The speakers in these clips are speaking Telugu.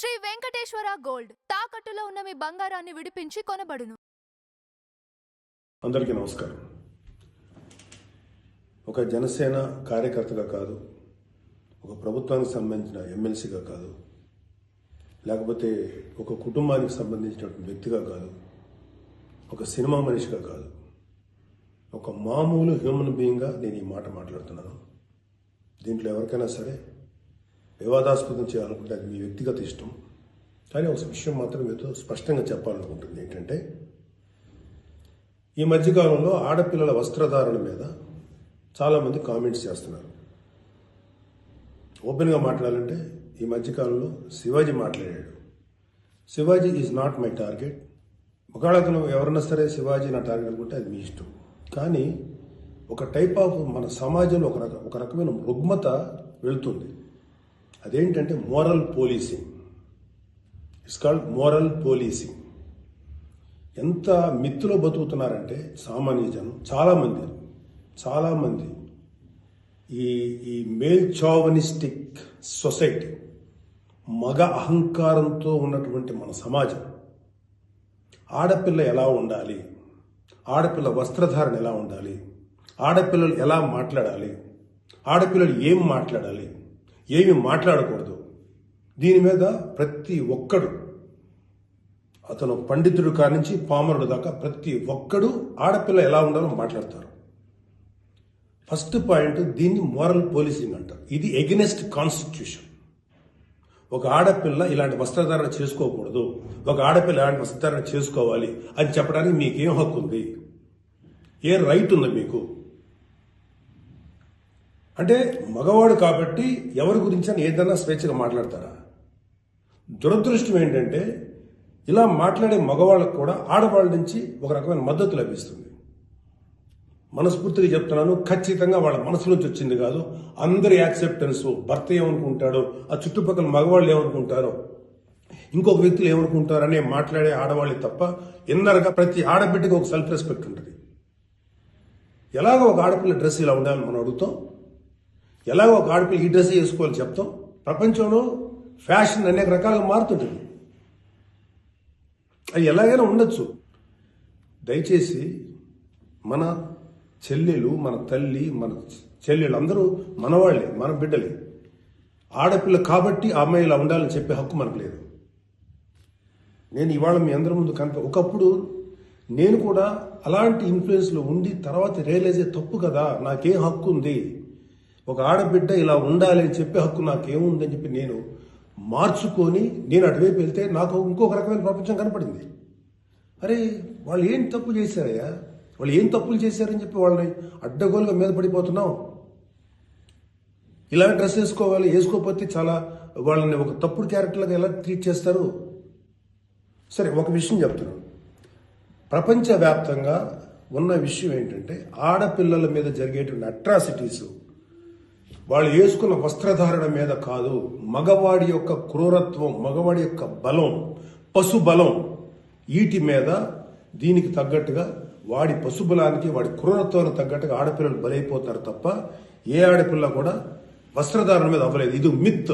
శ్రీ వెంకటేశ్వర గోల్డ్. తాకట్టులో ఉన్న మీ బంగారాన్ని విడిపించి కొనబడును. అందరికీ నమస్కారం. ఒక జనసేన కార్యకర్తగా కాదు ఒక ప్రభుత్వానికి సంబంధించిన ఎమ్మెల్సీగా కాదు లేకపోతే ఒక కుటుంబానికి సంబంధించినటువంటి వ్యక్తిగా కాదు ఒక సినిమా మనిషిగా కాదు ఒక మామూలు హ్యూమన్ బీయింగ్గా నేను ఈ మాట మాట్లాడుతున్నాను. దీంట్లో ఎవరికైనా సరే వివాదాస్పదం చేయాలనుకుంటే అది మీ వ్యక్తిగత ఇష్టం. కానీ ఒక విషయం మాత్రం మీతో స్పష్టంగా చెప్పాలనుకుంటుంది ఏంటంటే ఈ మధ్యకాలంలో ఆడపిల్లల వస్త్రధారణ మీద చాలామంది కామెంట్స్ చేస్తున్నారు. ఓపెన్గా మాట్లాడాలంటే ఈ మధ్యకాలంలో శివాజీ మాట్లాడాడు. Shivaji is not my target ఒకవేళ అతను ఎవరన్నా సరే శివాజీ నా టార్గెట్ అనుకుంటే అది మీ ఇష్టం. కానీ ఒక టైప్ ఆఫ్ మన సమాజంలో ఒక రక ఒక రకమైన రుగ్మత వెళుతుంది. అదేంటంటే moral policing. It's called moral policing. ఎంత మిత్తులో బతుకుతున్నారంటే సామాన్య జనం చాలామంది చాలామంది. ఈ ఈ మేల్ చావనిస్టిక్ సొసైటీ మగ అహంకారంతో ఉన్నటువంటి మన సమాజం. ఆడపిల్ల ఎలా ఉండాలి? ఆడపిల్ల వస్త్రధారణ ఎలా ఉండాలి? ఆడపిల్లలు ఎలా మాట్లాడాలి? ఆడపిల్లలు ఏం మాట్లాడాలి? ఏమి మాట్లాడకూడదు. దీని మీద ప్రతి ఒక్కడు అతను పండితుడు కానించి పామరుడు దాకా ప్రతి ఒక్కడు ఆడపిల్ల ఎలా ఉండాలో మాట్లాడతారు. ఫస్ట్ పాయింట్ దీన్ని మోరల్ పోలీసింగ్ అంటారు ఇది ఎగెనెస్ట్ కాన్స్టిట్యూషన్. ఒక ఆడపిల్ల ఇలాంటి వస్త్రధారణ చేసుకోకూడదు. ఒక ఆడపిల్ల ఇలాంటి వస్త్రధారణ చేసుకోవాలి అని చెప్పడానికి మీకేం హక్కు ఉంది ఏ రైట్ ఉంది మీకు? అంటే మగవాడు కాబట్టి ఎవరి గురించి అని ఏదైనా స్వేచ్ఛగా మాట్లాడతారా? దురదృష్టం ఏంటంటే ఇలా మాట్లాడే మగవాళ్ళకు కూడా ఆడవాళ్ళ నుంచి ఒక రకమైన మద్దతు లభిస్తుంది. మనస్ఫూర్తిగా చెప్తున్నాను ఖచ్చితంగా వాళ్ళ మనసులోంచి వచ్చింది కాదు అందరి యాక్సెప్టెన్స్ భర్త ఏమనుకుంటాడో ఆ చుట్టుపక్కల మగవాళ్ళు ఏమనుకుంటారో ఇంకొక వ్యక్తులు ఏమనుకుంటారు అనే మాట్లాడే ఆడవాళ్ళే తప్ప ఇన్నరగా ప్రతి ఆడబిడ్డకి ఒక సెల్ఫ్ రెస్పెక్ట్ ఉంటుంది. ఎలాగో ఒక ఆడపిల్ల డ్రెస్ ఇలా ఉండాలని మనం అడుగుతాం ఎలాగో ఒక ఆడపిల్ల ఈ డ్రెస్ వేసుకోవాలని చెప్తాం. ప్రపంచంలో ఫ్యాషన్ అనేక రకాలుగా మారుతుంటుంది. అది ఎలాగైనా ఉండొచ్చు. దయచేసి మన చెల్లెలు మన తల్లి మన చెల్లెలు అందరూ మనవాళ్ళే మన బిడ్డలే. ఆడపిల్ల కాబట్టి అమ్మాయి ఇలా ఉండాలని చెప్పే హక్కు మనకు లేదు. నేను ఇవాళ మీ అందరి ముందు కనుక ఒకప్పుడు నేను కూడా అలాంటి ఇన్ఫ్లుయెన్స్లో ఉండి తర్వాత రియలైజ్ అయ్యే తప్పు కదా నాకేం హక్కు ఉంది. ఒక ఆడబిడ్డ ఇలా ఉండాలి అని చెప్పే హక్కు నాకేముందని చెప్పి నేను మార్చుకొని నేను అటువైపు వెళ్తే నాకు ఇంకొక రకమైన ప్రపంచం కనపడింది. అరే వాళ్ళు ఏం తప్పు చేశారయ్యా? వాళ్ళు ఏం తప్పులు చేశారని చెప్పి వాళ్ళని అడ్డగోలుగా మీద పడిపోతున్నావు. ఇలాంటి డ్రెస్ వేసుకోవాలి వేసుకోకపోతే చాలా వాళ్ళని ఒక తప్పుడు క్యారెక్టర్లుగా ఎలా ట్రీట్ చేస్తారు? సరే ఒక విషయం చెప్తున్నాను ప్రపంచవ్యాప్తంగా ఉన్న విషయం ఏంటంటే ఆడపిల్లల మీద జరిగేటువంటి అట్రాసిటీస్ వాళ్ళు వేసుకున్న వస్త్రధారణ మీద కాదు మగవాడి యొక్క క్రూరత్వం మగవాడి యొక్క బలం పశు బలం వీటి మీద దీనికి తగ్గట్టుగా వాడి పశుబలానికి వాడి క్రూరత్వానికి తగ్గట్టుగా ఆడపిల్లలు బలైపోతారు తప్ప ఏ ఆడపిల్ల కూడా వస్త్రధారణ మీద అవ్వలేదు. ఇది మిత్.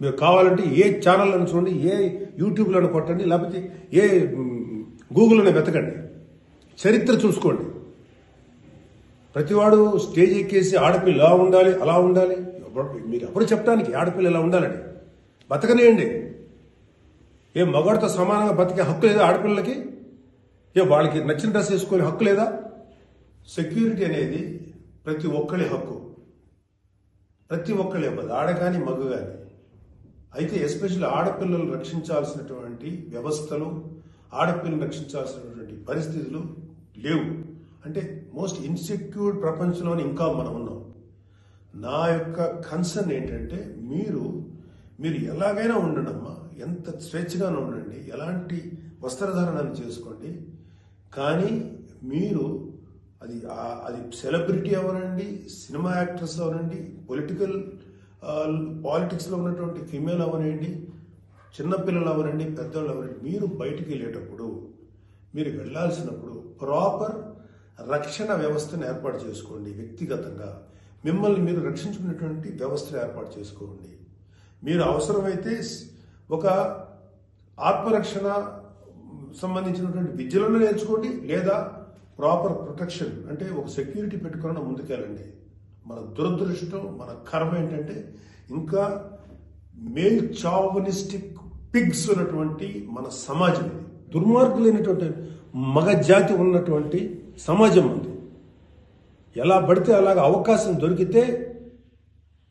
మీరు కావాలంటే ఏ ఛానల్లో చూడండి ఏ యూట్యూబ్లో కొట్టండి లేకపోతే ఏ గూగుల్లోనే వెతకండి. చరిత్ర చూసుకోండి. ప్రతివాడు స్టేజ్ ఎక్కేసి ఆడపిల్ల ఇలా ఉండాలి అలా ఉండాలి. మీరు ఎవరు చెప్పడానికి ఆడపిల్ల ఇలా ఉండాలని? బతకనేయండి. ఏ మగాడితో సమానంగా బతికే హక్కు లేదా ఆడపిల్లలకి? ఏ వాళ్ళకి నచ్చిన డ్రెస్ వేసుకునే హక్కు లేదా? సెక్యూరిటీ అనేది ప్రతి ఒక్కరి హక్కు. ప్రతి ఒక్కరి ఇవ్వదు. ఆడ కానీ మగ కానీ. అయితే ఎస్పెషల్లీ ఆడపిల్లలు రక్షించాల్సినటువంటి వ్యవస్థలు ఆడపిల్లలు రక్షించాల్సినటువంటి పరిస్థితులు లేవు. అంటే మోస్ట్ ఇన్సెక్యూర్డ్ ప్రపంచంలోని ఇంకా మనం ఉన్నాం. నా యొక్క కన్సర్న్ ఏంటంటే మీరు మీరు ఎలాగైనా ఉండండమ్మా ఎంత స్వేచ్ఛగానే ఉండండి ఎలాంటి వస్త్రధారణను చేసుకోండి కానీ మీరు అది అది సెలబ్రిటీ అవనండి సినిమా యాక్ట్రెస్ అవనండి పొలిటికల్ పాలిటిక్స్లో ఉన్నటువంటి ఫీమేల్ అవనండి చిన్నపిల్లలు అవనండి పెద్దవాళ్ళు అవనండి మీరు బయటికి వెళ్ళేటప్పుడు మీరు వెళ్ళాల్సినప్పుడు ప్రాపర్ రక్షణ వ్యవస్థను ఏర్పాటు చేసుకోండి వ్యక్తిగతంగా. మిమ్మల్ని మీరు రక్షించుకునేటువంటి వ్యవస్థను ఏర్పాటు చేసుకోండి. మీరు అవసరమైతే ఒక ఆత్మరక్షణ సంబంధించినటువంటి విద్యలను నేర్చుకోండి లేదా ప్రాపర్ ప్రొటెక్షన్ అంటే ఒక సెక్యూరిటీ పెట్టుకుని ముందుకెళ్ళండి. మన దురదృష్టం మన కర్మ ఏంటంటే ఇంకా మేల్ చావనిస్టిక్ పిగ్స్ ఉన్నటువంటి మన సమాజం. ఇది దుర్మార్గులైనటువంటి మగ జాతి ఉన్నటువంటి సమాజం ఉంది. ఎలా పడితే అలాగ అవకాశం దొరికితే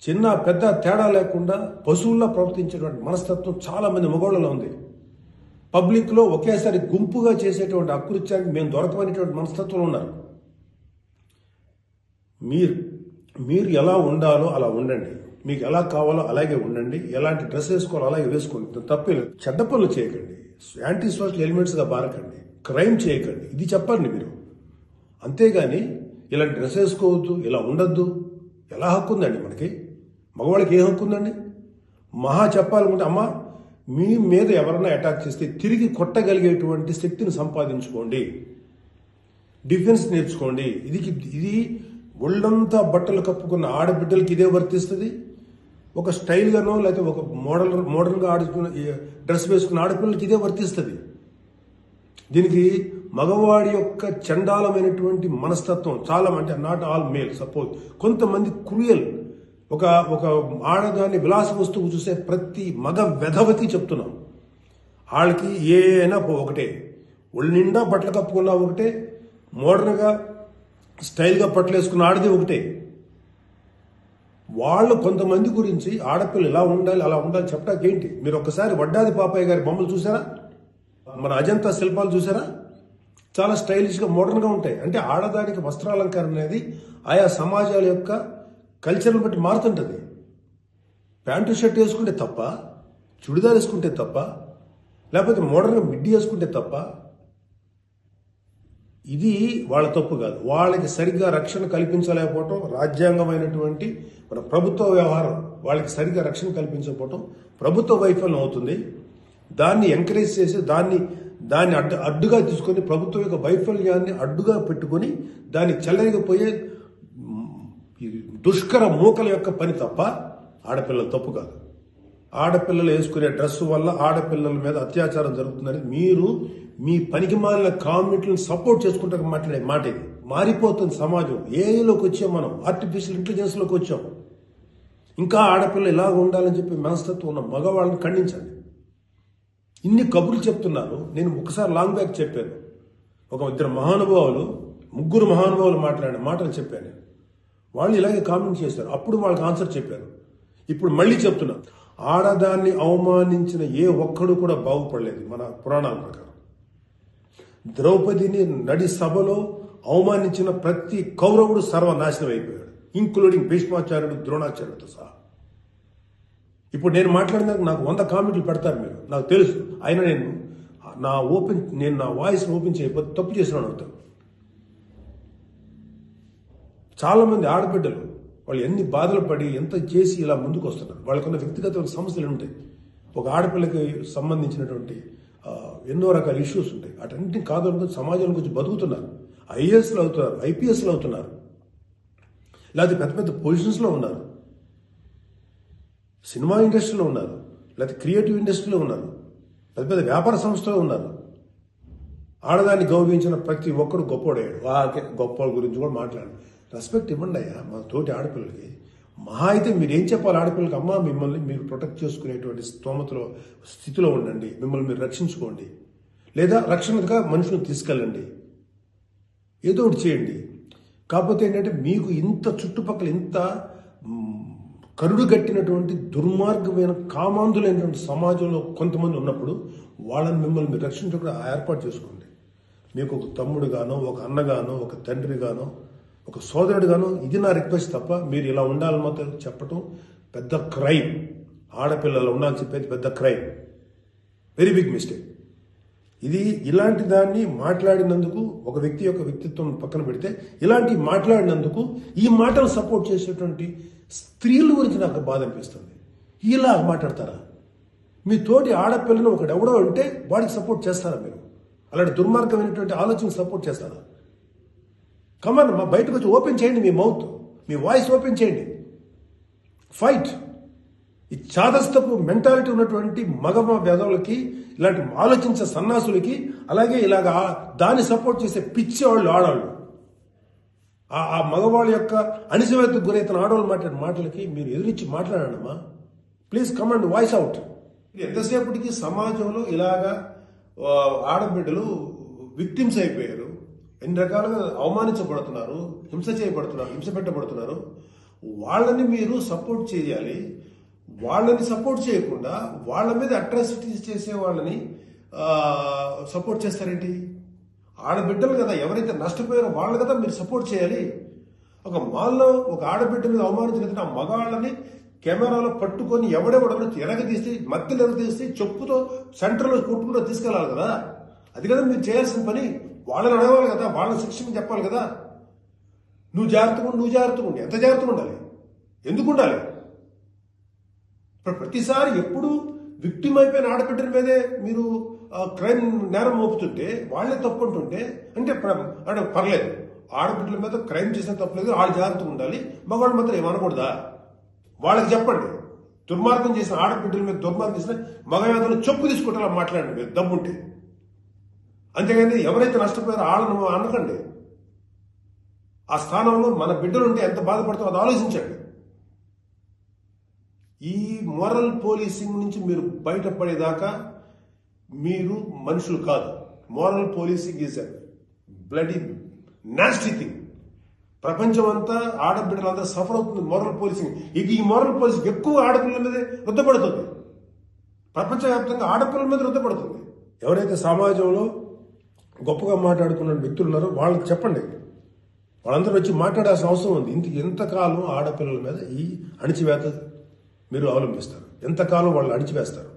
చిన్న పెద్ద తేడా లేకుండా పశువుల్లో ప్రవర్తించేటువంటి మనస్తత్వం చాలా మంది మగవాళ్ళలో ఉంది. పబ్లిక్లో ఒకేసారి గుంపుగా చేసేటువంటి అకృత్యానికి మేము దొరకమనేటువంటి మనస్తత్వంలో ఉన్నారు. మీరు మీరు ఎలా ఉండాలో అలా ఉండండి. మీకు ఎలా కావాలో అలాగే ఉండండి. ఎలాంటి డ్రెస్ వేసుకోవాలో అలాగే వేసుకోండి. తప్పే లేదు. చెడ్డ పనులు చేయకండి. యాంటీ సోషల్ ఎలిమెంట్స్గా బారకండి క్రైమ్ చేయకండి. ఇది చెప్పండి మీరు. అంతేగాని ఇలాంటి డ్రెస్ వేసుకోవద్దు ఇలా ఉండొద్దు. ఎలా హక్కు ఉందండి మనకి? మగవాళ్ళకి ఏ హక్కు ఉందండి మహా చెప్పాలనుకుంటే అమ్మ మీ మీద ఎవరైనా అటాక్ చేస్తే తిరిగి కొట్టగలిగేటువంటి శక్తిని సంపాదించుకోండి. డిఫెన్స్ నేర్చుకోండి. ఇది ఇది ఒళ్ళంతా బట్టలు కప్పుకున్న ఆడబిడ్డలకి ఇదే వర్తిస్తుంది. ఒక స్టైల్గానో లేకపోతే ఒక మోడల్ మోడల్గా ఆడుకున్న డ్రెస్ వేసుకున్న ఆడపిల్లలకి ఇదే వర్తిస్తుంది. దీనికి మగవాడి యొక్క చండాలమైనటువంటి మనస్తత్వం చాలా అంటే నాట్ ఆల్ మేల్ సపోజ్ కొంతమంది క్రూయల్. ఒక ఒక ఆడదాన్ని విలాస వస్తువు చూసే ప్రతి మగ వెధవకి చెప్తున్నాం. వాళ్ళకి ఏ అయినా ఒకటే. ఒళ్ళు నిండా బట్టలు కప్పుకున్నా ఒకటే. మోడర్న్గా స్టైల్గా బట్టలు వేసుకున్న ఆడది ఒకటే. వాళ్ళు కొంతమంది గురించి ఆడపిల్ల ఇలా ఉండాలి అలా ఉండాలి చెప్పడానికి ఏంటి? మీరు ఒక్కసారి వడ్డాది పాపయ్య గారి బొమ్మలు చూసారా? మన అజంతా శిల్పాలు చూసారా? చాలా స్టైలిష్గా మోడర్న్గా ఉంటాయి. అంటే ఆడదానికి వస్త్రాలంకరణ అనేది ఆయా సమాజాల యొక్క కల్చర్ని బట్టి మారుతుంటుంది. ప్యాంటు షర్ట్ వేసుకుంటే తప్ప చుడిదార్ వేసుకుంటే తప్ప లేకపోతే మోడర్న్గా మిడ్డీ వేసుకుంటే తప్ప ఇది వాళ్ళ తప్పు కాదు. వాళ్ళకి సరిగ్గా రక్షణ కల్పించలేకపోవటం రాజ్యాంగమైనటువంటి మన ప్రభుత్వ వ్యవహారం వాళ్ళకి సరిగ్గా రక్షణ కల్పించకపోవటం ప్రభుత్వ వైఫల్యం అవుతుంది. దాన్ని ఎంకరేజ్ చేసి దాన్ని దాన్ని అడ్డు అడ్డుగా తీసుకొని ప్రభుత్వం యొక్క వైఫల్యాన్ని అడ్డుగా పెట్టుకొని దాన్ని చెల్లరిగిపోయే ఈ దుష్కర మూకల యొక్క పని తప్ప ఆడపిల్లల తప్పు కాదు. ఆడపిల్లలు వేసుకునే డ్రెస్ వల్ల ఆడపిల్లల మీద అత్యాచారం జరుగుతుందని మీరు మీ పనికి మాలిన కామెంట్లను సపోర్ట్ చేసుకుంటా మాట్లాడే మాట ఇది. మారిపోతుంది సమాజం. ఏఐలోకి వచ్చాం మనం. ఆర్టిఫిషియల్ ఇంటెలిజెన్స్లోకి వచ్చాం. ఇంకా ఆడపిల్ల ఇలాగ ఉండాలని చెప్పి మనస్తత్వం ఉన్న మగవాళ్ళని ఖండించండి. ఇన్ని కబుర్లు చెప్తున్నారు. నేను ఒకసారి లాంగ్ బ్యాక్ చెప్పాను. ఒక ఇద్దరు మహానుభావులు ముగ్గురు మహానుభావులు మాట్లాడిన మాటలు చెప్పాను. వాళ్ళు ఇలాగే కామెంట్ చేశారు. అప్పుడు వాళ్ళకి ఆన్సర్ చెప్పాను. ఇప్పుడు మళ్ళీ చెప్తున్నా. ఆడదాన్ని అవమానించిన ఏ ఒక్కడు కూడా బాగుపడలేదు మన పురాణాల ప్రకారం. ద్రౌపదిని నడి సభలో అవమానించిన ప్రతి కౌరవుడు సర్వనాశనం అయిపోయాడు ఇంక్లూడింగ్ భీష్మాచార్యుడు ద్రోణాచార్యుడితో సహా. ఇప్పుడు నేను మాట్లాడినాక నాకు వంద కామెంట్లు పెడతారు మీరు. నాకు తెలుసు. అయినా నేను నా ఓపెన్ నేను నా వాయిస్ ఓపెన్ చేయకపోతే తప్పు చేసినాను అవుతాను చాలామంది ఆడబిడ్డలు వాళ్ళు ఎన్ని బాధలు పడి ఎంత చేసి ఇలా ముందుకు వస్తున్నారు. వాళ్ళకున్న వ్యక్తిగత సమస్యలు ఉంటాయి? ఒక ఆడపిల్లకి సంబంధించినటువంటి ఎన్నో రకాల ఇష్యూస్ ఉంటాయి. అటన్నింటినీ కాదనుకుని సమాజం గురించి బతుకుతున్నారు. ఐఏఎస్లు అవుతున్నారు ఐపీఎస్లు అవుతున్నారు. లేకపోతే పెద్ద పెద్ద పొజిషన్స్లో ఉన్నారు. సినిమా ఇండస్ట్రీలో ఉన్నారు. లేకపోతే క్రియేటివ్ ఇండస్ట్రీలో ఉన్నారు. పెద్ద పెద్ద వ్యాపార సంస్థలో ఉన్నారు. ఆడదాన్ని గౌరవించిన ప్రతి ఒక్కడు గొప్పోడయ్యాడు వాకే గొప్ప గురించి కూడా మాట్లాడు. రెస్పెక్ట్ ఇవ్వండి అయ్యా మా తోటి ఆడపిల్లలకి. మహా అయితే మీరు ఏం చెప్పాలి ఆడపిల్లలకి? అమ్మా మిమ్మల్ని మీరు ప్రొటెక్ట్ చేసుకునేటువంటి స్తోమతలో స్థితిలో ఉండండి. మిమ్మల్ని మీరు రక్షించుకోండి. లేదా రక్షణగా మనుషులను తీసుకెళ్ళండి. ఏదో ఒకటి చేయండి. కాకపోతే ఏంటంటే మీకు ఇంత చుట్టుపక్కల ఇంత కరుడు గట్టినటువంటి దుర్మార్గమైన కామాంధులైనటువంటి సమాజంలో కొంతమంది ఉన్నప్పుడు వాళ్ళని మిమ్మల్ని మీరు రక్షించకుండా ఏర్పాటు చేసుకోండి. మీకు ఒక తమ్ముడుగానో ఒక అన్నగానో ఒక తండ్రిగానో ఒక సోదరుడుగానో ఇది నా రిక్వెస్ట్ తప్ప మీరు ఇలా ఉండాలని మాత్రం చెప్పటం పెద్ద క్రైమ్. ఆడపిల్లలు ఉండాలని చెప్పేది పెద్ద క్రైమ్. వెరీ బిగ్ మిస్టేక్ ఇది ఇలాంటి దాన్ని మాట్లాడినందుకు ఒక వ్యక్తి యొక్క వ్యక్తిత్వం పక్కన పెడితే ఇలాంటి మాట్లాడినందుకు ఈ మాటలు సపోర్ట్ చేసేటువంటి స్త్రీల గురించి నాకు బాధ అనిపిస్తుంది. ఇలా మాట్లాడతారా? మీ తోటి ఆడపిల్లను ఒకడు ఎవడో ఉంటే వాడికి సపోర్ట్ చేస్తారా మీరు? అలాంటి దుర్మార్గమైనటువంటి ఆలోచన సపోర్ట్ చేస్తారా? కమన్ మా బయటకు వచ్చి ఓపెన్ చేయండి మీ మౌత్ మీ వాయిస్ ఓపెన్ చేయండి. ఫైట్ ఈ చాదస్తపు మెంటాలిటీ ఉన్నటువంటి మగమ బెదవులకి ఇలాంటి ఆలోచించే సన్నాసులకి అలాగే ఇలాగ దాన్ని సపోర్ట్ చేసే పిచ్చి వాళ్ళు ఆడవాళ్ళు. ఆ మగవాళ్ళ యొక్క అణిసివేతకు గురైతున్న ఆడవాళ్ళు మాట్లాడే మాటలకి మీరు ఎదురించి మాట్లాడమ్మా ప్లీజ్ కమాండ్ వాయిస్ అవుట్ ఎంతసేపటికి సమాజంలో ఇలాగా ఆడబిడ్డలు విక్టిమ్స్ అయిపోయారు. ఎన్ని రకాలుగా అవమానించబడుతున్నారు హింస చేయబడుతున్నారు హింస పెట్టబడుతున్నారు. వాళ్ళని మీరు సపోర్ట్ చేయాలి. వాళ్ళని సపోర్ట్ చేయకుండా వాళ్ళ మీద అట్రాసిటీస్ చేసే వాళ్ళని సపోర్ట్ చేస్తారేంటి? ఆడబిడ్డలు కదా ఎవరైతే నష్టపోయారో వాళ్ళు కదా మీరు సపోర్ట్ చేయాలి. ఒక మాల్లో ఒక ఆడబిడ్డ మీద అవమానించిన ఆ మగాళ్ళని కెమెరాలో పట్టుకొని ఎవడెవడో ఎరగదీసి మధ్యలో ఎరగదీసి చెప్పుతో సెంటర్లో కొట్టుకుంటూ తీసుకెళ్ళాలి కదా. అది కదా మీరు చేయాల్సిన పని. వాళ్ళని అడగాలి కదా వాళ్ళని శిక్షణ చెప్పాలి కదా. నువ్వు జాగ్రత్తగా ఉండు, నువ్వు జాగ్రత్తగా ఉండు. ఎంత జాగ్రత్తగా ఉండాలి? ఎందుకు ఉండాలి? ప్రతిసారి ఎప్పుడు విక్టిమ్ అయిపోయిన ఆడబిడ్డల మీదే మీరు క్రైమ్ నేరం మోపుతుంటే వాళ్ళే తప్పు అంటుంటే అంటే అంటే పర్లేదు. ఆడబిడ్డల మీద క్రైమ్ చేసిన తప్పలేదు వాళ్ళు జాగ్రత్తగా ఉండాలి. మగవాళ్ళు మాత్రం ఏమనకూడదా వాళ్ళకి చెప్పండి. దుర్మార్గం చేసిన ఆడబిడ్డల మీద దుర్మార్గం చేసిన మగవేదలు చెప్పు తీసుకుంటారా మాట్లాడండి మీరు దమ్ముంటే. అంతేగాని ఎవరైతే నష్టపోయారో వాళ్ళను అనకండి. ఆ స్థానంలో మన బిడ్డలు ఉంటే ఎంత బాధపడుతుందో అది ఆలోచించండి. ఈ మోరల్ పోలీసింగ్ నుంచి మీరు బయటపడేదాకా మీరు మనుషులు కాదు. Moral policing is bloody nasty thing ప్రపంచం అంతా ఆడబిడ్డలంతా సఫర్ అవుతుంది మోరల్ పోలీసింగ్. ఇక ఈ మోరల్ పోలీసింగ్ ఎక్కువ ఆడపిల్లల మీదే రుద్దపడుతుంది ప్రపంచవ్యాప్తంగా ఆడపిల్లల మీద రుద్దపడుతుంది ఎవరైతే సమాజంలో గొప్పగా మాట్లాడుకున్న వ్యక్తులు ఉన్నారో వాళ్ళకి చెప్పండి. వాళ్ళందరూ వచ్చి మాట్లాడాల్సిన అవసరం ఉంది. ఇంత ఎంతకాలం ఆడపిల్లల మీద ఈ అణిచివేత మీరు అవలంబిస్తారు ఎంతకాలం వాళ్ళు అణిచివేస్తారు?